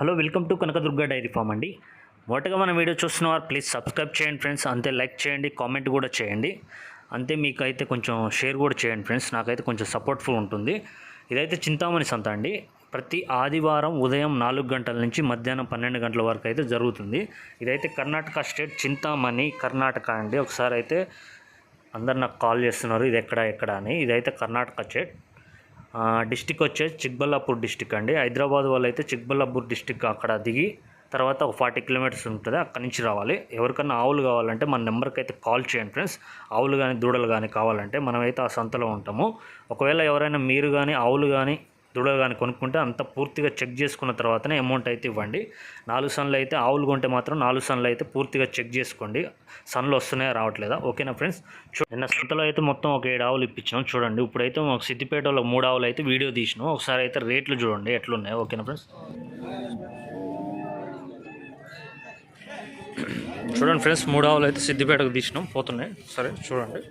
Hello welcome to Kanakadurga dairy farm అండి. మొదటగా మన వీడియో చూస్తున్న వారు ప్లీజ్ సబ్స్క్రైబ్ చేయండి ఫ్రెండ్స్. అంతే లైక్ చేయండి కామెంట్ కూడా చేయండి. అంతే మీకైతే కొంచెం షేర్ కూడా చేయండి ఫ్రెండ్స్. నాకైతే కొంచెం సపోర్ట్ఫుల్ ఉంటుంది. ఇదైతే చింతామణి సంత అండి. ప్రతి ఆదివారం ఉదయం నాలుగు గంటల నుంచి మధ్యాహ్నం పన్నెండు గంటల వరకు అయితే జరుగుతుంది. ఇదైతే కర్ణాటక స్టేట్ చింతామణి కర్ణాటక అండి. ఒకసారి అయితే అందరు నాకు కాల్ చేస్తున్నారు ఇది ఎక్కడ ఎక్కడ అని. ఇదైతే కర్ణాటక స్టేట్ డిస్టిక్ వచ్చేసి చిక్బల్లాపూర్ డిస్టిక్ అండి. హైదరాబాద్ వాళ్ళు అయితే చిక్బల్లాపూర్ డిస్టిక్ అక్కడ దిగి తర్వాత ఒక ఫార్టీ కిలోమీటర్స్ ఉంటుంది అక్కడి నుంచి రావాలి. ఎవరికన్నా ఆవులు కావాలంటే మన నెంబర్కి అయితే కాల్ చేయండి ఫ్రెండ్స్. ఆవులు కానీ దూడలు కానీ కావాలంటే మనమైతే ఆ సంతలో ఉంటాము. ఒకవేళ ఎవరైనా మీరు కానీ ఆవులు కానీ దూడలు కానీ కొనుక్కుంటే అంత పూర్తిగా చెక్ చేసుకున్న తర్వాతనే అమౌంట్ అయితే ఇవ్వండి. నాలుగు సన్లు అయితే ఆవులు కొంటే మాత్రం నాలుగు సన్లు అయితే పూర్తిగా చెక్ చేసుకోండి. సన్లు వస్తున్నాయా రావట్లేదా? ఓకేనా ఫ్రెండ్స్? చూ నిన్న సంతలో అయితే మొత్తం ఒక ఏడు ఆవులు ఇప్పించాం చూడండి. ఇప్పుడైతే మాకు సిద్దిపేటలో మూడు ఆవులు అయితే వీడియో తీసినాం. ఒకసారి అయితే రేట్లు చూడండి ఎట్లున్నాయి. ఓకేనా ఫ్రెండ్స్? చూడండి ఫ్రెండ్స్ మూడు ఆవులు అయితే సిద్దిపేటకు తీసినాం. పోతున్నాయి. సరే చూడండి.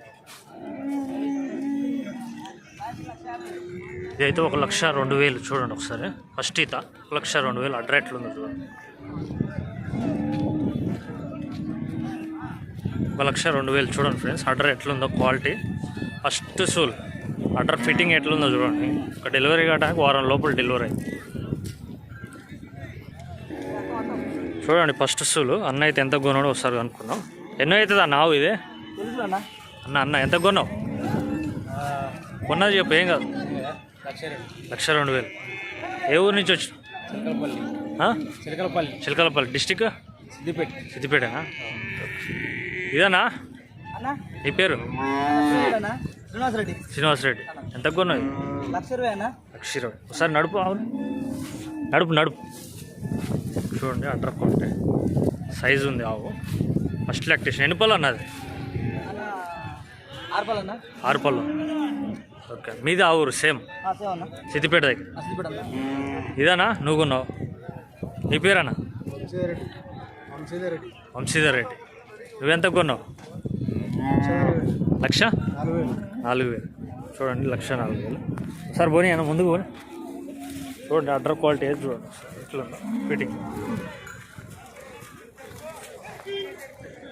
ఇదైతే ఒక లక్ష రెండు వేలు చూడండి ఒకసారి. ఫస్ట్ ఈత. ఒక లక్ష రెండు వేలు. అడ్ర ఎట్లుందో చూడండి. ఒక లక్ష రెండు వేలు చూడండి ఫ్రెండ్స్. అడ్డర్ ఎట్లుందో క్వాలిటీ. ఫస్ట్ సూల్. అడ్డర్ ఫిట్టింగ్ ఎట్లుందో చూడండి. ఒక డెలివరీ కావడానికి వారం లోపల డెలివరీ అయింది. చూడండి ఫస్ట్ సూలు. అన్న అయితే ఎంత కొన్నాడో ఒకసారి కనుక్కుందాం. ఎన్నో అవుతుంది అన్న ఆవు ఇదే? అన్న అన్న ఎంత కొన్నావు? కొన్నది చెప్పు ఏం కాదు. లక్ష రెండు. లక్ష రెండు వేలు. ఏ ఊరు నుంచి వచ్చి చిలకలపల్లి? చిలకలపల్లి. చిలకలపల్లి డిస్టిక్? సిద్దిపేట. సిద్దిపేటనా? ఇదేనా? అన్న? నీ పేరు? శ్రీనివాస్ రెడ్డి శ్రీనివాస్ రెడ్డి ఎంత కొన్నావు? ఇది? లక్ష ఇరవై అన్న. లక్ష ఇరవై. ఒకసారి నడుపు అవును నడుపు నడుపు. చూడండి అడ్ర కొంటే. సైజు ఉంది ఆవు. First lactation. ఎన్ని పళ్ళు అన్నది అన్న ఆర్పాల్ అన్న. ఆరు పళ్ళు. ఓకే. మీది ఆ ఊరు సేమ్? సిద్దిపేట దగ్గర? ఇదేనా? నువ్వు కొన్నావు నీ పేరేనా? వంశీధర్ రెడ్డి నువ్వెంత కొన్నావు? లక్ష? నాలుగు వేలు. చూడండి లక్ష నాలుగు వేలు. సార్ పోనీ అన్న ముందుకు పోనీ. చూడండి అడ్డర్ క్వాలిటీ ఏది చూడండి. ఎట్లా ఫిట్టింగ్.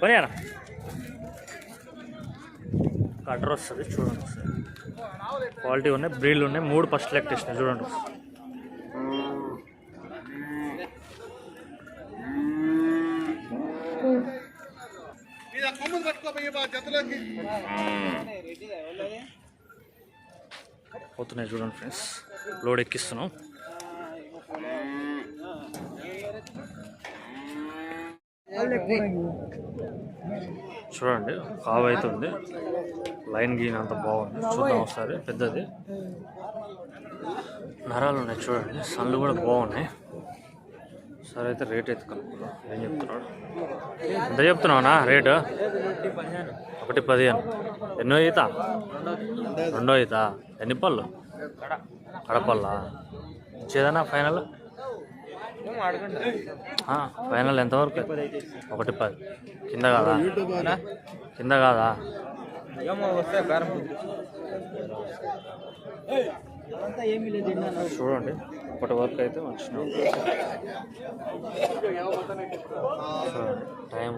పోనీ అన్న. అడ్డర్ వస్తుంది చూడండి. క్వాలిటీ ఉన్నాయి బ్రీడ్లు ఉన్నాయి మూడు ఫస్ట్ లెక్టేషన్ చూడండి. ఒకసారి. పోతున్నాయి చూడండి ఫ్రెండ్స్. లోడ్ ఎక్కిస్తున్నాం. చూడండి కావు అయితే ఉంది. లైన్ గీన్ అంత బాగుంది. చూద్దాం ఒకసారి పెద్దది. నరాలు ఉన్నాయి చూడండి సన్లు కూడా బాగున్నాయి. సరే అయితే రేట్ అయితే కనుక్కుందాం. ఏం చెప్తున్నాడు? ఎంత చెప్తున్నావునా? రేటు? ఒకటి పదిహేను. ఎన్నో ఈత? రెండో ఈత. ఎన్ని పళ్ళు? కడపల్లా ఇచ్చేదన్నా ఫైనల్? ఫైనల్ ఎంతవరకు? ఒకటి పది. కింద కాదా? కింద కాదా? చూడండి. ఇప్పటి వరకు అయితే వచ్చిన. టైం.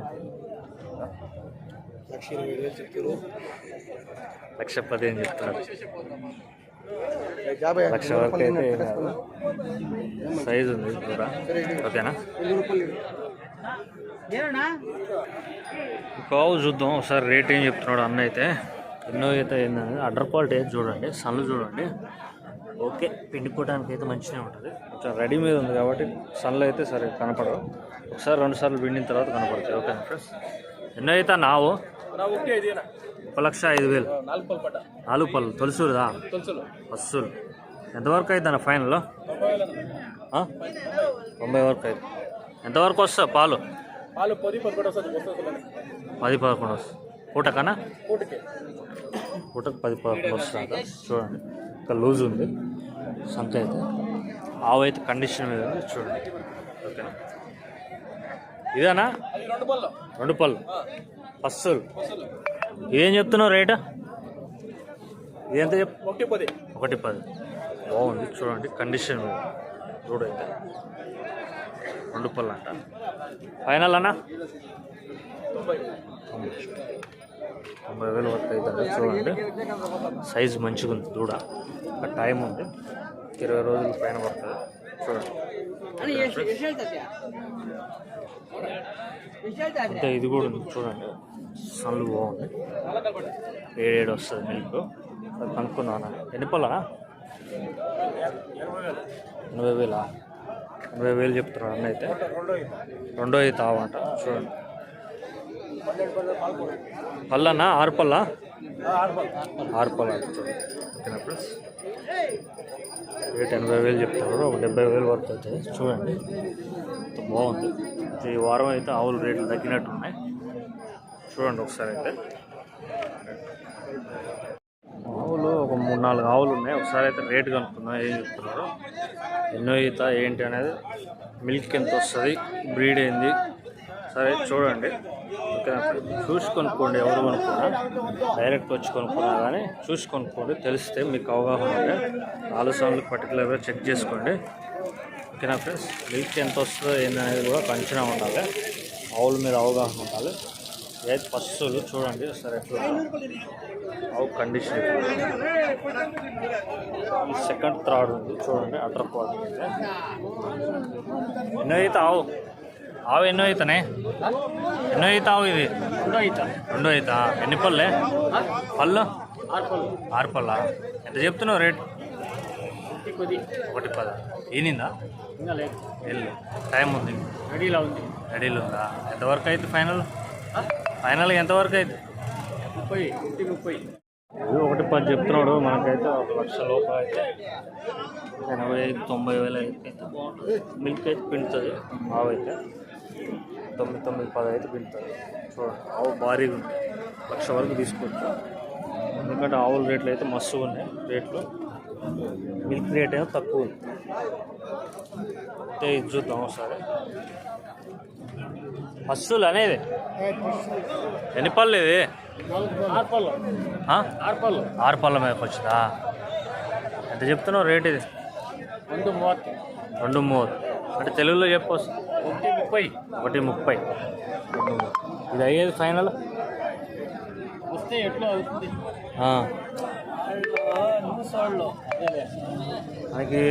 లక్ష పదిహేను చెప్తున్నారు. లక్ష వరకు అయితే. సైజు ఉంది కూడా. ఓకేనా? కావు చూద్దాం. ఒకసారి రేట్ ఏం చెప్తున్నాడు అన్న అయితే. ఎన్నో అయితే ఏంటంటే అడ్డర్ క్వాలిటీ అయితే చూడండి. సన్లు చూడండి. ఓకే. పిండుకోవడానికి అయితే మంచిగా ఉంటుంది. కొంచెం రెడీ మీద ఉంది కాబట్టి సన్లు అయితే సరే కనపడవు. ఒకసారి రెండు సార్లు పిండిన తర్వాత కనపడతాయి. ఓకే ఫ్రెండ్స్ ఎన్నో అయితే నావు ఒక లక్ష ఐదు వేలు. నాలుగు పళ్ళు తొలుసూరుదా? బస్సులు ఎంతవరకు అవుతుంది అన్న ఫైనల్? తొంభై వరకు అయితే. ఎంతవరకు వస్తా పాలు? పాలు పది పదకొండు పది పదకొండు వస్తుంది. పూటకనా పూటకు. పది పదకొండు వస్తుంది చూడండి. ఇంకా లూజ్ ఉంది. సంత అయితే. ఆవు అయితే కండిషన్ మీద చూడండి. ఓకేనా? ఇదేనా? రెండు పళ్ళు. రెండు పళ్ళు. బస్సులు ఏం చెప్తున్నావు రేటు? ఎంత చెప్ ఒకటి పది. ఒకటి పది. బాగుంది చూడండి కండిషన్ రోడ్ అయితే. రెండు పళ్ళు అంట. ఫైనల్ అన్నా? తొంభై. వేలు వరకు అవుతుంది చూడండి. సైజు మంచిగా ఉంది దూడ టైం ఉంది. ఇరవై రోజుల పైన పడుతుంది. అంటే ఇది కూడా ఉంది చూడండి. సన్లు బాగుంది. ఏడేడు వస్తుంది మిల్క్ అది కనుక్కున్నాను ఎన్ని పళ్ళనా? ఎనభై వేలా? ఎనభై వేలు చెప్తున్నాడు అన్న అయితే. రెండో అయితే ఆవంట చూడండి. పళ్ళనా? ఆరు పళ్ళా? ఆరు పళ్ళ. ఓకేనా ప్లస్ రేట్ ఎనభై వేలు చెప్తున్నారు ఒక డెబ్బై వేలు వరకు అవుతుంది. చూడండి. బాగుంది. ఈ వారం అయితే ఆవులు రేట్లు తగ్గినట్టు ఉన్నాయి. చూడండి ఒకసారి అయితే. ఆవులు ఒక మూడు నాలుగు ఆవులు ఉన్నాయి. ఒకసారి అయితే రేటు కనుక్కుందాం. ఏం చెప్తున్నారు. ఎన్నో ఈత ఏంటి అనేది. మిల్క్ ఎంత వస్తుంది? బ్రీడ్ ఏంది? సరే చూడండి. చూసి కొనుక్కోండి ఎవరు కొనుక్కున్నా. డైరెక్ట్ వచ్చి కొనుక్కున్నా కానీ చూసి కొనుక్కోండి తెలిస్తే మీకు అవగాహన ఉంటే ఆలోచనలు పర్టికులర్గా చెక్ చేసుకోండి. ఓకేనా ఫ్రెండ్స్? మిల్క్ ఎంత వస్తుందో ఏందనేది కూడా కంచినా ఉండాలి. ఆవుల మీద అవగాహన ఉండాలి. ఏది పశువులు చూడండి సరే ఎట్లా ఆవు కండిషన్ ఈ సెకండ్ థర్డ్ ఉంది చూడండి అటర్ క్వాలిటీ అయితే ఎన్నో అయితే ఆవు ఆవు ఎన్నో అవుతానే ఎన్నో అయితే ఆవు ఇది? రెండో అవుతా ఎన్ని పళ్ళే? పళ్ళు? ఆరు పళ్ళు. ఆరు పళ్ళ? ఎంత చెప్తున్నావు రేట్? ఒకటి పద. లేదు. వెళ్ళు టైం ఉంది. రెడీలో ఉంది. రెడీలో ఉందా? ఎంతవరకు అయితే ఫైనల్? ఫైనల్ ఎంతవరకు అయితే ముప్పై ఇంటి ముప్పై. ఇది ఒకటి పది చెప్తున్నాడు. మనకైతే ఒక లక్ష లోపల అయితే ఎనభై ఐదు తొంభై వేల అయితే బాగుంటుంది. మిల్క్ అయితే పిండుతుంది. ఆవు అయితే. తొమ్మిది తొమ్మిది పది అయితే పిండుతుంది చూడండి ఆవు భారీగా ఉంది. లక్ష వరకు తీసుకోవచ్చు ఎందుకంటే ఆవుల రేట్లు అయితే మస్తు ఉన్నాయి రేట్లు. మిల్క్ రేట్ ఏమో తక్కువ ఉంది. అంటే ఇది చూద్దాం ఒకసారి. పశువులు అనేది? ఎన్ని పళ్ళు ఇది? ఆరు పళ్ళు. మీదకి వచ్చిందా ఎంత చెప్తున్నావు రేట్ ఇది? రెండు మూవత్తి. రెండు మూడు అంటే తెలుగులో చెప్పొచ్చు. ఒకటి ముప్పై. ఒకటి ముప్పై. ఇది అయ్యేది ఫైనల్ వస్తే ఎట్లా అవుతుంది? మనకి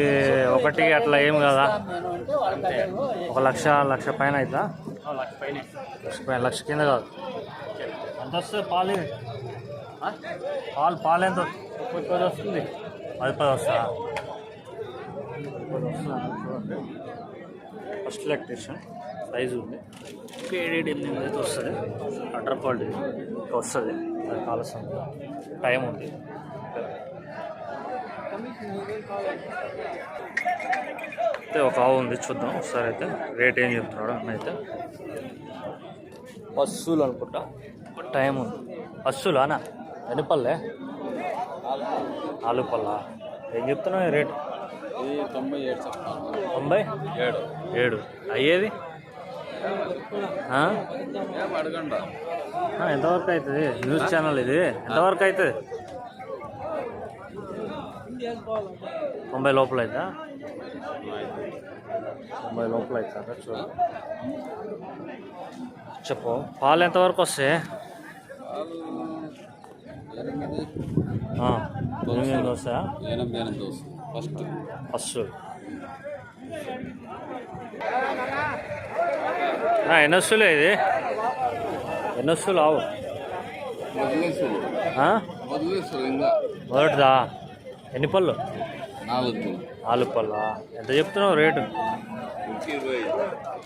ఒకటి అట్లా ఏం కదా? ఒక లక్ష లక్ష పైన అవుతా లక్ష పైన. లక్ష కింద కాదు. ఎంత వస్తుంది పాలు? పాలు పాలు ఎంత ముప్పై పది వస్తుంది. పది పది వస్తా. ఫస్ట్ ఎలక్ట్రిషన్ సైజు ఉంది. ఏడేడు ఎనిమిది అయితే వస్తుంది. అటర్ క్వాలిటీ ఇంకా వస్తుంది. అది కాలుస్తాం. టైం ఉంది. అయితే ఒక ఆవు ఉంది చూద్దాం. ఒకసారి అయితే రేట్ ఏం చెప్తున్నాడు అన్న అయితే. పశువులు అనుకుంటా. టైం ఉంది. పశువులు అన్న ఎన్ని పల్లె నాలుగు పళ్ళ? ఏం చెప్తున్నావు రేట్? ఇది తొంభై ఏడు తొంభై? ఏడు. ఏడు. అయ్యేది? ఎంతవరకు అవుతుంది? న్యూస్ ఛానల్ ఇది? ఎంతవరకు అవుతుంది? తొంభై లోపల అవుతా తొంభై లోపల అవుతుందా? చూడండి చెప్పు. పాలు ఎంతవరకు వస్తాయి? ఎనిమిది వస్తుంది ఫస్ట్. ఫస్ట్. ఎన్ని వస్తువులే ఇది? ఎన్ని వస్తువులు ఆవు మొదటిదా ఎన్ని పళ్ళు? నాలుగు. నాలుగు పళ్ళ? ఎంత చెప్తున్నావు రేటు?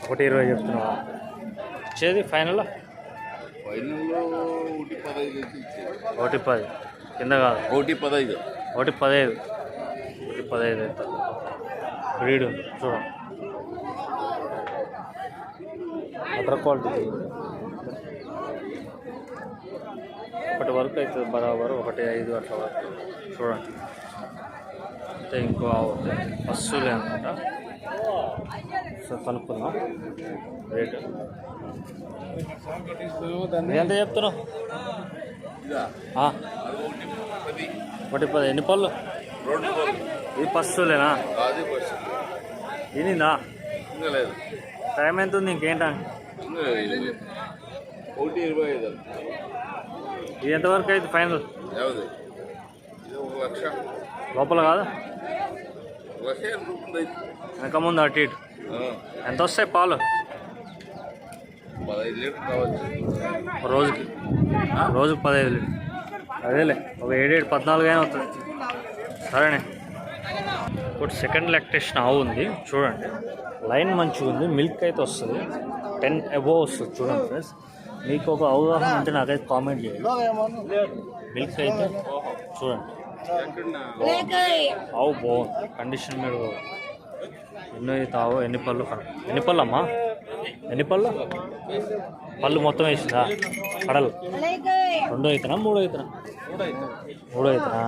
ఒకటి ఇరవై. చెప్తున్నావా? ఇచ్చేది ఫైనల్? ఫైనల్లో ఒకటి పది. కింద కాదు. ఒకటి పదహైదు. ఒకటి పదహైదు. ఒకటి పదహైదు. బ్రీడ్ చూడండి అటర్ క్వాలిటీ ఒకటి వరకు అవుతుంది బరాబర్ ఒకటి ఐదు అట్లా వరకు. చూడండి. అయితే ఇంకో ఆవు పశువులే అనమాట సో కనుక్కుందాం. రేటు ఇది ఎంత చెప్తున్నావు? ఇదా ఒకటి పది. ఎన్ని పళ్ళు? ఇది ఫస్ట్ ఈనిందా ఇంకా లేదు. టైం ఎంత ఉంది ఇంకేంటా? ఒకటి ఇరవై ఐదు ఇది ఎంతవరకు అయితే ఫైనల్ లోపల కాదు? వెనక ముందు అటు ఇటు. ఎంత వస్తాయి పాలు? పదహైదు లీటర్ కావచ్చు. రోజుకి. రోజుకి పదహైదు లీటర్. అదేలే ఒక ఏడేడు పద్నాలుగు అయినా అవుతుంది సరేనే. ఇప్పుడు సెకండ్ లెక్టేషన్ ఆవు ఉంది చూడండి. లైన్ మంచిగా ఉంది మిల్క్ అయితే వస్తుంది. టెన్ అబోవ్ వస్తుంది చూడండి ఫ్రెండ్స్. మీకు ఒక అవగాహన ఉంటే నాకైతే కామెంట్ చేయండి. మిల్క్ అయితే చూడండి. ఆవు బాగుంది. కండిషన్ మీరు ఎన్నో ఆవు ఎన్ని పళ్ళు ఎన్ని పళ్ళు అమ్మా ఎన్ని పళ్ళు? పళ్ళు మొత్తం వేసిందా? కడలు. రెండో అవుతున్నా మూడో అవుతున్నా మూడో అవుతున్నా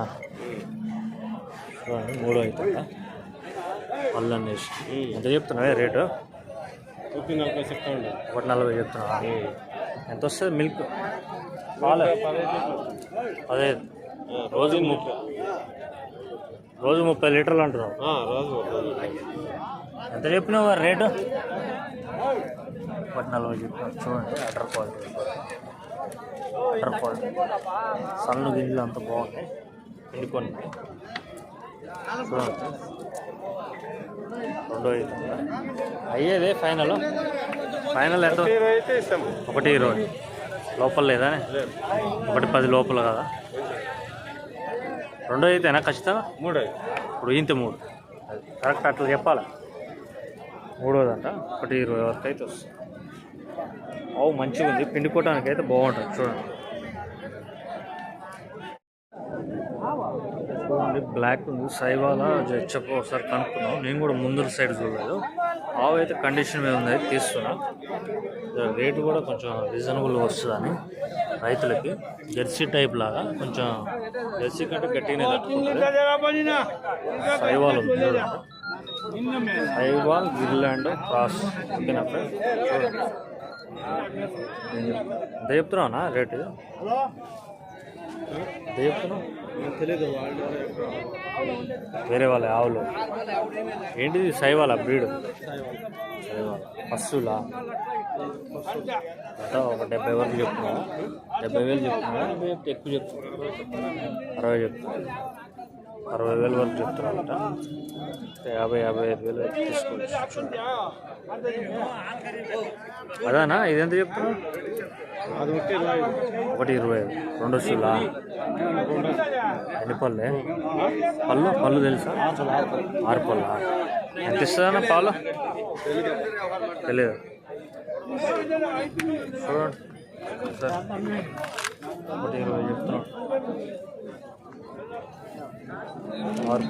చూడండి మూడో అవుతుందా పళ్ళు అన్నీ వేసి ఎంత చెప్తున్నావే రేటు? ఒకటి నలభై చెప్తున్నా ఎంత వస్తుంది మిల్క్? పాలు? అదే రోజు ముప్పై. రోజు ముప్పై లీటర్లు అంటున్నావు. ఎంత చెప్పినావు రేటు? ఒకటి నలభై చెప్పినావు. చూడండి అటర్ క్వాలిటీ. Udder quality. సన్ను గింజలు అంత బాగున్నాయి. ఎండుకొని చూడండి. రెండో ఐదు. అయ్యేదే ఫైనల్ ఫైనల్ ఎంత? ఒకటి ఇరవై. లోపల లేదా? ఒకటి పది లోపల కదా? రెండో అయితేనా ఖచ్చితంగా? మూడు ఇప్పుడు ఇంత మూడు. అది కరెక్ట్ అట్లా చెప్పాలి? మూడోదంట. ఒకటి ఇరవై వరకు అయితే వస్తుంది. అవు మంచిగా ఉంది పిండుకోవడానికి అయితే బాగుంటుంది. చూడండి. ఉంది. బ్లాక్ ఉంది. సైవాల చెప్పు ఒకసారి కనుక్కున్నాం నేను కూడా ముందు సైడ్ చూడలేదు. ఆవు అయితే కండిషన్ మీద ఉంది. అయితే తీస్తున్నా. రేటు కూడా కొంచెం రీజనబుల్ వస్తుందని రైతులకి. జెర్సీ టైప్ లాగా కొంచెం జెర్సీ కంటే గట్టిగానే తట్టుకుంటుంది సైవాల్ ఉంది సైవాల్ గిర్లాండ్ క్రాస్ ఓకేనా ఫ్రెండ్ చూడండి. చెప్తున్నావునా రేటు తెలీదు వేరే వాళ్ళ ఆవులు. ఏంటిది? సైవాల బ్రీడ్? సైవాల. పశువులా? అంటే ఒక డెబ్బై వరకు చెప్తున్నా. డెబ్బై వేలు చెప్తున్నా ఎక్కువ చెప్తున్నా. అరవై చెప్తున్నా. అరవై వేల వరకు చెప్తున్నారంట. యాభై యాభై ఐదు వేలు అయితే తీసుకోవచ్చు అదానా ఇదెంత చెప్తున్నావు? అది ఒకటి ఇరవై ఐదు. రెండు షూలా ఎన్ని పళ్ళే? పళ్ళు? పళ్ళు తెలుసా? ఆరు పళ్ళ? ఎంత ఇస్తుందన్న పాలు? తెలియదు చూడండి. ఒకటి ఇరవై చెప్తున్నాడు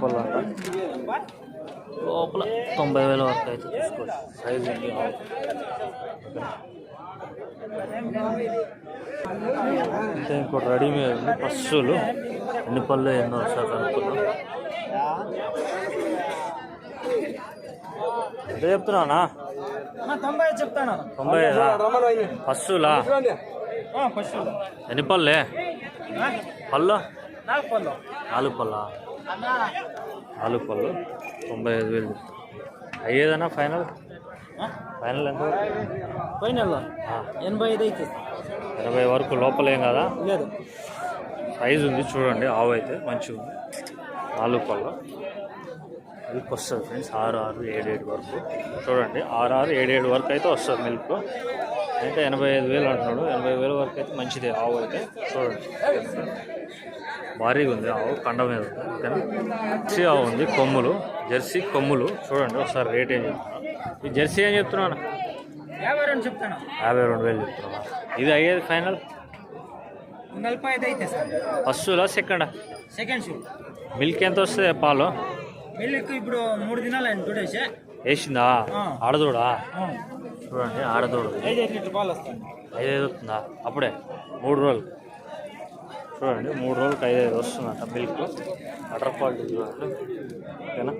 పళ్ళు అంట లోపల తొంభై వేల వరకు అయితే తీసుకోవచ్చు. సైజ్ ఉంది. ఇంకా ఇంకోటి రెడీ మీద ఉంది. పశువులు. ఎన్ని పళ్ళు ఎన్నో సార్ అనుకున్నాం. ఎంత చెప్తున్నావునా తొంభై చెప్తాను. తొంభై పశువులు? ఎన్ని పళ్ళే? పళ్ళు? నాలుగు పళ్ళు. నాలుగు పళ్ళా? తొంభై ఐదు వేలు. అయ్యేదన్నా ఫైనల్? ఫైనల్ ఎంత ఫైనల్? ఎనభై ఐదు అయితే. ఎనభై వరకు లోపలేం కదా? లేదు. సైజు ఉంది చూడండి. ఆవు అయితే మంచిగా ఉంది. నాలుగు పళ్ళు. మిల్క్ వస్తుంది ఫ్రెండ్స్ ఆరు ఆరు ఏడు ఏడు వరకు. చూడండి. ఆరు ఆరు ఏడు ఏడు వరకు అయితే వస్తుంది మిల్క్ అయితే ఎనభై ఐదు వేలు అంటున్నాడు. ఎనభై వేల వరకు అయితే మంచిదే ఆవు అయితే. చూడండి. భారీగా ఉంది ఆవు కండ మీద ఉంది. ఓకేనా? జెర్సీ ఆవు ఉంది కొమ్ములు. జెర్సీ కొమ్ములు. చూడండి ఒకసారి రేట్ ఏం చెప్తున్నా. ఈ జెర్సీ ఏం చెప్తున్నాను యాభై రెండు చెప్తాను యాభై రెండు వేలు చెప్తున్నా. ఇది అయ్యేది ఫైనల్? నలభై ఐదు అయితే సార్. ఫస్టులా సెకండా? సెకండ్ షూ. మిల్క్ ఎంత వస్తుంది? పాలు? మిల్క్ ఇప్పుడు మూడు దినాలు అయింది టూ డేస్. వేసిందా. ఆడదోడా? చూడండి ఆడదోడు. ఐదు ఐదు ఐదైదు వస్తుందా అప్పుడే మూడు రోజులు. చూడండి మూడు రోజులకి ఐదైదు వస్తుందంట మిల్క్. వాటర్ క్వాలిటీ చూడండి. ఓకేనా?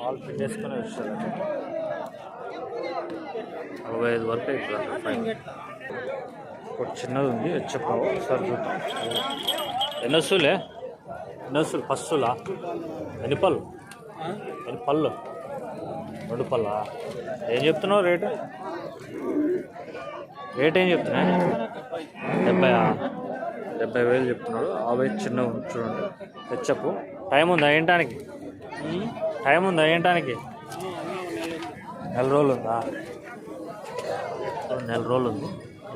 పాలు పిండేసుకొని వస్తుంది నలభై ఐదు వరకు అవుతుందంట ఫైన్ ఒక చిన్నది ఉంది చెప్పావు. ఒకసారి చూద్దాం. ఎన్ని వస్తువులే? ఎన్ని వస్తువులు? ఫస్టులా ఎన్ని పళ్ళు? అది పళ్ళు. రెండు పళ్ళ? ఏం చెప్తున్నావు రేటు? రేట్ ఏం చెప్తున్నా? డెబ్బై డెబ్బై వేలు చెప్తున్నాడు. ఆవే చిన్న చూడండి. తెచ్చపు టైం ఉందా ఏంటానికి టైం ఉందా ఏంటానికి నెల రోజులు ఉందా? నెల రోజులు ఉంది.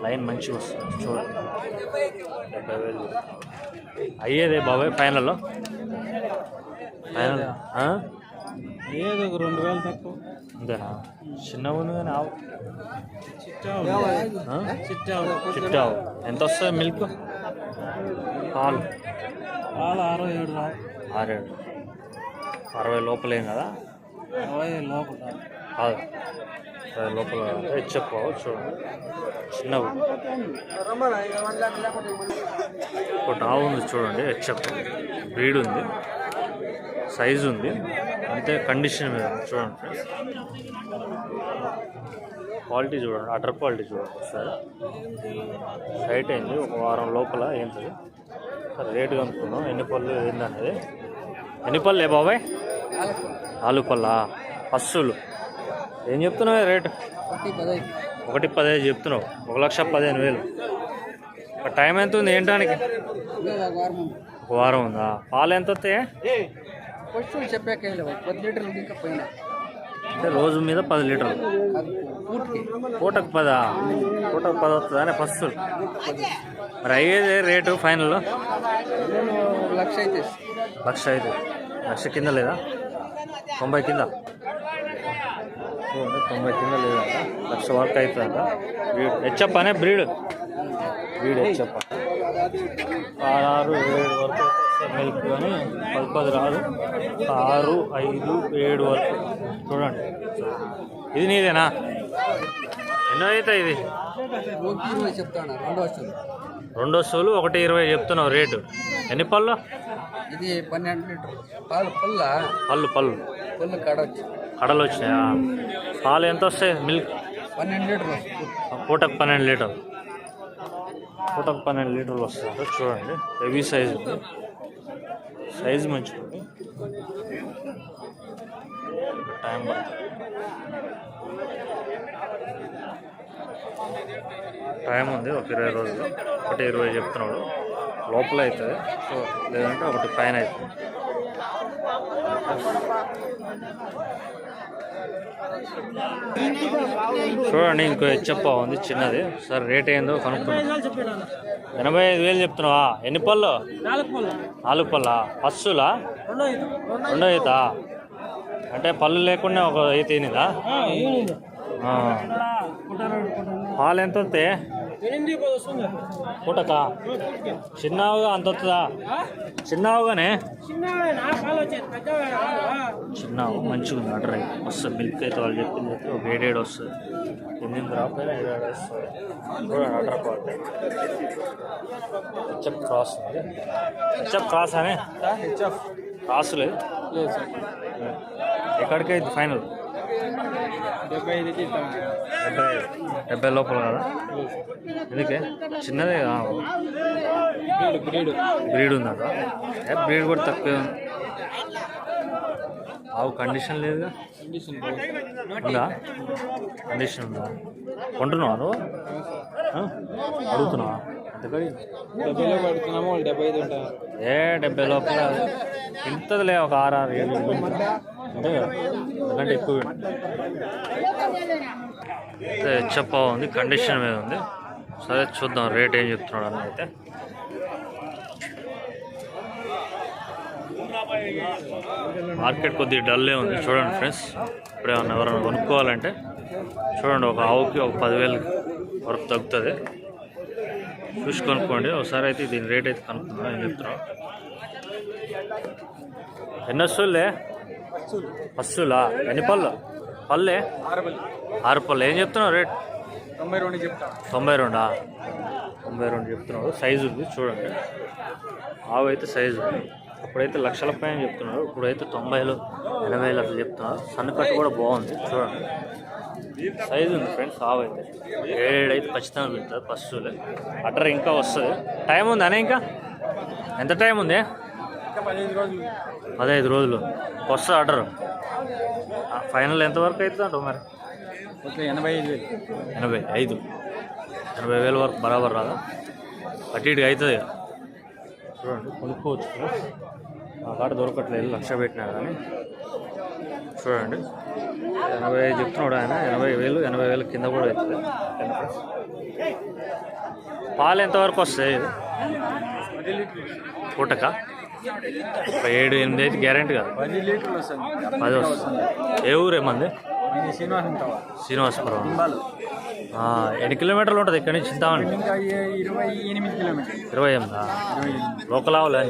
లైన్ మంచిగా వస్తుంది. చూడండి. డెబ్బై వేలు అయ్యేదే బాబాయ్ ఫైనల్లో. ఏదో. ఒక రెండు వేలు తక్కువ. అంతేనా చిన్నగా ఉంది కానీ ఆవు. చిట్టావు? చిట్టావు ఎంత వస్తుంది మిల్క్ పాలు. వాళ్ళు అరవై ఏడు రా. ఆరేడు అరవై లోపలేం కదా? అరవై లోపల కాదు. అరవై లోపల. హెచ్చప్ చూడండి చిన్నవి ఒకటి ఆవు ఉంది చూడండి. హెచ్చప్ బ్రీడ్ ఉంది. సైజు ఉంది. అంతే కండిషన్ మీద. చూడండి ఫ్రెండ్స్ క్వాలిటీ చూడండి. అటర్ క్వాలిటీ చూడండి ఒకసారి. సైట్ అయింది ఒక వారం లోపల ఏంటది సరే రేటు కనుక్కున్నాం ఎన్ని పళ్ళు ఏందనేది ఎన్ని పళ్ళు బాబాయ్? నాలుగు పళ్ళా? పస్సులు ఏం చెప్తున్నావు రేటు? ఒకటి పదిహేను చెప్తున్నావు. ఒక లక్ష పదిహేను వేలు. టైం ఎంత ఉంది ఏంటానికి? ఒక వారం ఉందా? పాలు ఎంత వస్తాయి? ఫస్ట్ చెప్పాక పది లీటర్లు ఇంకా పైన అంటే రోజు మీద పది లీటర్లు. పూటకు పదా? పూటకు పది వస్తుందా అనే ఫస్ట్ మరి అయ్యేది రేటు ఫైనల్లో లక్ష అయితే లక్ష ఐదు లక్ష కింద లేదా? తొంభై కింద. తొంభై కింద లేదా? లక్ష వరకు అవుతుందంట బ్రీడ్ హెచ్చప్ప అనే బ్రీడ్. బ్రీడ్ హెచ్చప్ప ఆరు ఏడు వరకు మిల్క్ కానీ పది పది రాదు. ఆరు ఐదు ఏడు వరకు. చూడండి. ఇది నీదేనా? ఎన్నో అవుతాయి ఇది? రెండో వస్తువులు ఒకటి ఇరవై చెప్తున్నావు రేటు. ఎన్ని పళ్ళు? ఇది పన్నెండు లీటర్ పాలు పళ్ళు? పళ్ళు పుల్ల కడవచ్చు. కడలు వచ్చినాయా? పాలు ఎంత వస్తాయి? మిల్క్? పన్నెండు లీటర్లు పూటకు పన్నెండు లీటర్లు. పూటకు పన్నెండు లీటర్లు వస్తుంది చూడండి. Heavy size. సైజ్ మంచిది. టైం పడుతుంది. టైం ఉంది ఒక ఇరవై రోజులు. ఒకటి ఇరవై చెప్తున్నాడు. లోపల అవుతుంది. సో లేదంటే ఒకటి పైన అవుతుంది. చూడండి ఇంకో హెచ్చప్ప ఉంది చిన్నది. సార్ రేట్ ఏందో కనుక్కున్నాం ఎనభై ఐదు వేలు చెప్తున్నావా? ఎన్ని పళ్ళు? నాలుగు పళ్ళు. పస్సులా రెండో ఈత. అంటే పళ్ళు లేకుండా ఒక ఈత ఈనిదా. పాలు ఎంత వస్తాయి? వస్తుంది పూటకా? చిన్నవుగా అంత వస్తుందా? చిన్నవుగానే చిన్నవాడే నా పాలు వచ్చేది పెద్దవాడే చిన్నవు మంచిగా ఉంది ఆర్డర్ అయితే. వస్తుంది మిల్క్ అయితే వాళ్ళు చెప్పింది ఒక ఏడేడు వస్తుంది. ఎనిమిది రాకపోయినా ఏడేడు వస్తుంది. చూడండి ఆర్డర్ క్వాలిటీ. హెచ్ఎఫ్ క్రాస్ ఉంది. హెచ్ఎఫ్ క్రాస్ అని హెచ్ఎఫ్. క్రాస్ లేదు. ఎక్కడికైతే ఫైనల్? డెబ్బై డెబ్బై డెబ్బై లోపల కదా? ఎందుకే? చిన్నదే కదా? Breed breed. ఉందా ఏ బ్రీడ్ కూడా తక్కువే ఉంది. ఆవు కండిషన్ లేదుగా? కండిషన్ ఉందా? కండిషన్ ఉందా? కొంటున్నావా? అడుగుతున్నావా? ఎంతకడి డెబ్బైలో పడుతున్నాము వాళ్ళు డెబ్బై ఐదు ఉంటారు ఏ డెబ్బై లోపల. ఇంతదిలే ఒక ఆరు ఆరు ఏడు. అంతే కదా ఎందుకంటే ఎక్కువ చెప్ప ఉంది కండిషన్ మీద ఉంది. సరే చూద్దాం రేట్ ఏం చెప్తున్నాడు అని అయితే. మార్కెట్ కొద్దిగా డల్లే ఉంది. చూడండి ఫ్రెండ్స్ ఇప్పుడు ఏమన్నా ఎవరైనా కొనుక్కోవాలంటే చూడండి ఒక ఆవుకి ఒక పదివేలు వరకు తగ్గుతుంది. చూసి కొనుక్కోండి. ఒకసారి అయితే దీని రేట్ అయితే కనుక్కుందాం ఏం చెప్తున్నాం ఎన్ని వస్తువులా ఎన్ని పళ్ళు? పళ్ళే? ఆరు పళ్ళు. ఏం చెప్తున్నావు రేట్? తొంభై రెండు చెప్తాను తొంభై రెండా? తొంభై రెండు చెప్తున్నాడు. సైజు ఉంది చూడండి. ఆవు అయితే సైజు ఉంది. అప్పుడైతే లక్షల పైన చెప్తున్నారు ఇప్పుడైతే తొంభైలు ఎనభైలు అట్లా చెప్తున్నారు సన్నకట్టు కూడా బాగుంది చూడండి. సైజు ఉంది ఫ్రెండ్స్ ఆవు అయితే. ఏడైతే ఖచ్చితంగా పెడతారు ఫస్ట్ అడ్డర్ ఇంకా వస్తుంది. టైం ఉంది అనే ఇంకా? ఎంత టైం ఉంది? పదహైదు రోజులు. వస్తా ఆర్డర్. ఫైనల్ ఎంతవరకు అవుతుంది అంటావు మరి? ఓకే ఎనభై ఐదు వేలు. ఎనభై ఐదు. ఎనభై వేల వరకు బరాబర్ రాదా? అటు ఇటుగా అవుతుంది. చూడండి కొనుక్కోవచ్చు. ఆ కాడ దొరకట్లేదు లక్ష పెట్టినా కానీ. చూడండి. ఎనభై ఐదు చెప్తున్నాడు ఆయన. ఎనభై వేలు ఎనభై వేలు కింద కూడా అవుతుంది. పాలు ఎంతవరకు వస్తాయి? పూటక? ఏడు ఎనిమిది అయితే గ్యారెంటీ కాదు. పది వస్తుంది. ఏ ఊరే మంది? ఇది శ్రీనివాసం టవర్. శ్రీనివాసపురం. ఎన్ని కిలోమీటర్లు ఉంటుంది ఇక్కడి నుంచి చింతామణి ఇరవై ఎనిమిది లోకల్ ఆవులే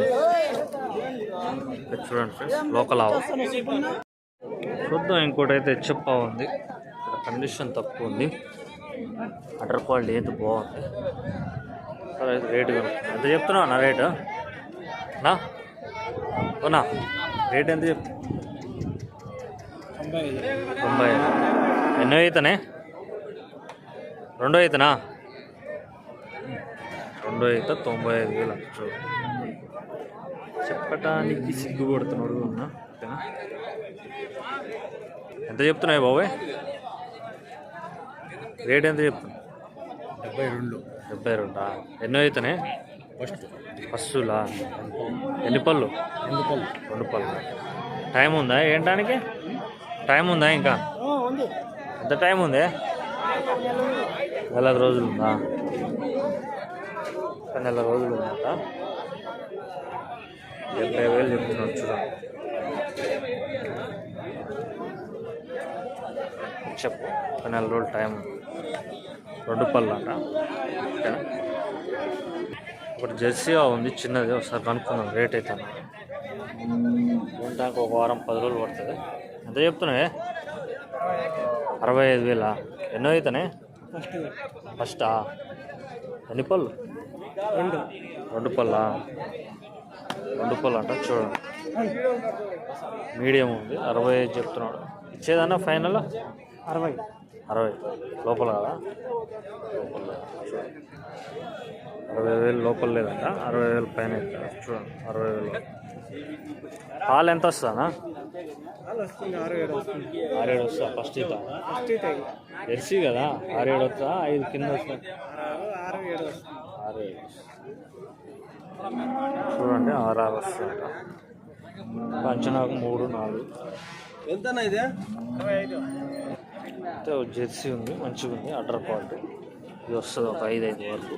చూడండి ఫ్రెండ్స్ లోకల్ ఆవు. చూద్దాం ఇంకోటి అయితే హెచ్ఎప్ ఉంది. కండిషన్ తక్కువ ఉంది. అటర్ క్వాలిటీ అయితే బాగుంది. సరే అయితే రేటు. ఎంత చెప్తున్నావు నా రేటు? నా అవునా? రేట్ ఎంత చెప్తా తొంభై ఐదు. ఎన్నో అవుతానే రెండో అవుతానా రెండో అయితే తొంభై ఐదు వేలు లక్షలు చెప్పటానికి సిగ్గుపడుతున్నాడు ఓకేనా? ఎంత చెప్తున్నాయి బాబాయ్? రేట్ ఎంత చెప్తున్నా డెబ్బై రెండు. డెబ్బై రెండా? ఎన్నో అవుతానే ఫస్ట్. ఫస్టులా ఎన్ని పళ్ళు? రెండు పళ్ళు. టైం ఉందా? ఏంటానికి? టైం ఉందా ఇంకా? ఎంత టైం ఉంది? నెల రోజులు ఉందా? ఒక నెల రోజులు ఉందంట డెబ్బై వేలు చెప్తున్నాడు చూడండి చెప్పు. ఒక నెల రోజులు టైం రెండు పళ్ళు అంట ఓకేనా? ఒకటి జెర్సీ ఉంది చిన్నది. ఒకసారి కనుక్కుందాం రేట్ అయితే. ఉండడానికి ఒక వారం పది రోజులు పడుతుంది. ఎంత చెప్తున్నావే? అరవై ఐదు వేలా? ఎన్నో అవుతానే ఫస్ట్ ఫస్టా? ఎన్ని పళ్ళు? రెండు. రెండు పళ్ళా? రెండు పళ్ళు అంట చూడండి. మీడియం ఉంది అరవై ఐదు చెప్తున్నాడు. ఇచ్చేదన్నా ఫైనల్? అరవై. అరవై. లోపల కదా? లోపల. అరవై వేలు లోపల లేదంట. అరవై వేలు పైన. చూడండి. అరవై వేలు పాలు ఎంత వస్తుందా వస్తుంది వస్తుంది ఆరేడు వస్తా ఫస్ట్ ఇతాయి జెర్సీ కదా ఆరేడు వస్తా ఐదు కింద వస్తా. ఆరు ఏడు వస్తుంది ఆరు ఏడు చూడండి ఆరు ఆరు వస్తుంట పంచనాకు మూడు నాలుగు. ఎంతనా ఇదే? అయితే జెర్సీ ఉంది మంచిగా ఉంది అడ్డర్ క్వాలిటీ. ఇది వస్తుంది ఒక ఐదు ఐదు వరకు.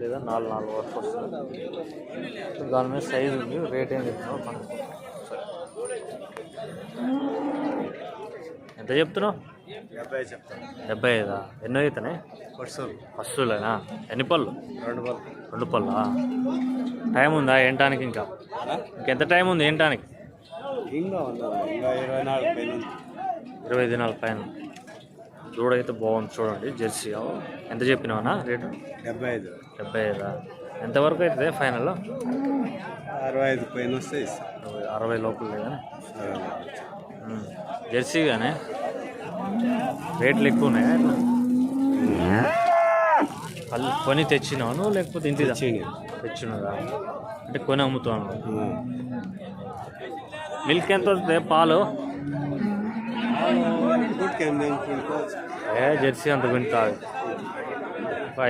లేదా నాలుగు నాలుగు వరకు వస్తుంది. దాని మీద సైజు ఉంది రేట్ ఏం చెప్తున్నావు కనుక్కో. సరే. ఎంత చెప్తున్నావు? డెబ్బై ఐదా? ఎన్నో ఫస్ట్ వస్తువులేనా ఎన్ని పళ్ళు? రెండు పళ్ళు. రెండు పళ్ళా? టైం ఉందా? ఏంటానికి ఇంకా? ఇంకెంత టైం ఉంది? ఏంటానికి ఇరవై దినాల పైన. దూడ అయితే బాగుంది చూడండి జెర్సీ ఆవు. ఎంత చెప్పినావనా రేటు? డెబ్బై ఐదు. డెబ్బై ఐదా? ఎంతవరకు అవుతుంది ఫైనల్లో అరవై ఐదు పైన వస్తే ఇస్తాను అరవై లోపల లేదా జెర్సీ కానీ రేట్లు ఎక్కువ ఉన్నాయా కొని తెచ్చినాను లేకపోతే ఇంటి తెచ్చినదా అంటే కొని అమ్ముతాను మిల్క్ ఎంత వస్తుంది? పాలు? ఏ జెర్సీ అంత గుంట కాదు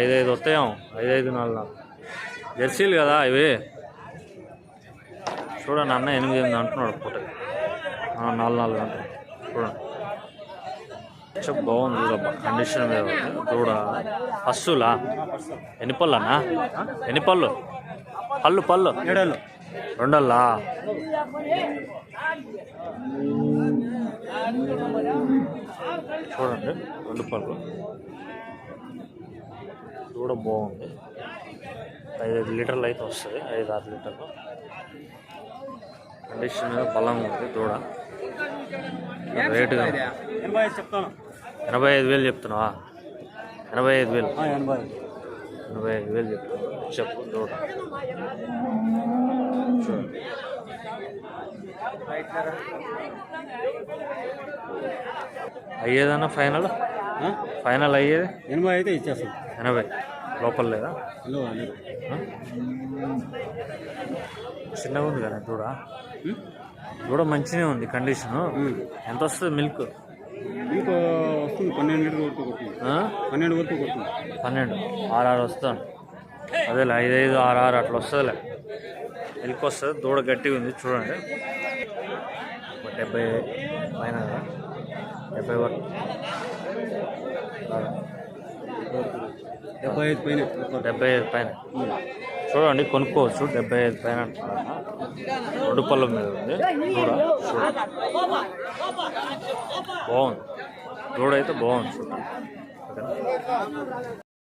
ఐదు ఐదు వస్తాయో ఐదు ఐదు నాలుగు నాలుగు. జెర్సీలు కదా ఇవి. చూడండి అన్న ఎనిమిది ఎనిమిది అంటున్నాడు పూట. నాలుగు నాలుగు అంటారు చూడండి. బాగుంది చూడబ్బా కండిషన్ మీద చూడ. పస్సులా ఎన్ని పళ్ళు ఎన్ని పళ్ళు? పళ్ళు పళ్ళు. ఏడలు రెండల్లా? చూడండి రెండు పళ్ళు. దూడ బాగుంది. ఐదు ఐదు లీటర్లు అయితే వస్తుంది ఐదు ఆరు లీటర్లు కండిషన్ బలంగా ఉంది దూడ. రేటు ఎనభై ఐదు చెప్తాను. ఎనభై ఐదు వేలు చెప్తున్నావా? ఎనభై ఐదు వేలు. ఐదు ఐదు వేలు చెప్తున్నా చెప్పు దూడ అయ్యేదన్నా ఫైనల్? ఫైనల్ అయ్యేది? ఎనభై అయితే ఇచ్చేస్తాను ఎనభై. లోపల లేదా? చిన్నగా ఉంది కదా దూడ. దూడ మంచిగా ఉంది కండిషన్ ఎంత వస్తుంది మిల్క్ ఇంకా వస్తుంది పన్నెండు వరకు కొడుతుంది పన్నెండు వరకు కొడుతుంది పన్నెండు. ఆరు ఆరు వస్తాను అదేలే ఐదు ఐదు ఆరు ఆరు అట్లా వస్తుందిలే. మిల్క్ వస్తుంది దూడ గట్టిగా ఉంది చూడండి. ఒక డెబ్బై పైన డెబ్బై వరకు. డెబ్బై ఐదు పైన. డెబ్బై ఐదు పైన. చూడండి కొనుక్కోవచ్చు. డెబ్బై ఐదు పైన రెండు పళ్ళ మీద ఉంది. దూడ బాగుంది. దూడ అయితే బాగుంది చూడండి.